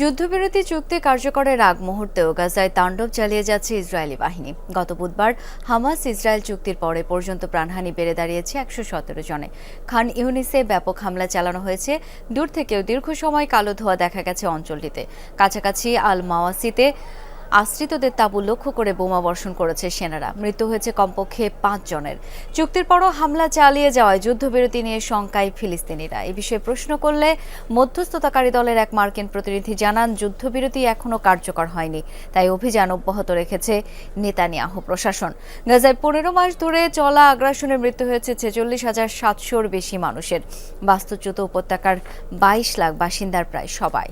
যুদ্ধবিরতি চুক্তি কার্যকরের আগ মুহূর্তেও গাজায় তাণ্ডব চালিয়ে যাচ্ছে ইসরায়েলি বাহিনী। গত বুধবার হামাস ইসরায়েল চুক্তির পরে পর্যন্ত প্রাণহানি বেড়ে দাঁড়িয়েছে একশো সতেরো জনে। খান ইউনিসে ব্যাপক হামলা চালানো হয়েছে। দূর থেকেও দীর্ঘ সময় কালো ধোয়া দেখা গেছে অঞ্চলটিতে। কাছাকাছি আল মাওয়াসিতে আশ্রিতদের তাঁবু লক্ষ্য করে বোমা বর্ষণ করেছে সেনারা। মৃত্যু হয়েছে কমপক্ষে পাঁচ জনের। চুক্তির পরও হামলা চালিয়ে যাওয়ায় যুদ্ধবিরতি নিয়ে শঙ্কায় ফিলিস্তিনিরা। এ বিষয়ে প্রশ্ন করলে মধ্যস্থতাকারী দলের এক মার্কিন প্রতিনিধি জানান, যুদ্ধবিরতি এখনও কার্যকর হয়নি। তাই অভিযান অব্যাহত রেখেছে নেতানিয়াহু প্রশাসন। গাজায় পনেরো মাস ধরে চলা আগ্রাসনে মৃত্যু হয়েছে ছেচল্লিশ হাজার সাতশোর বেশি মানুষের। বাস্তুচ্যুত উপত্যকার বাইশ লাখ বাসিন্দার প্রায় সবাই।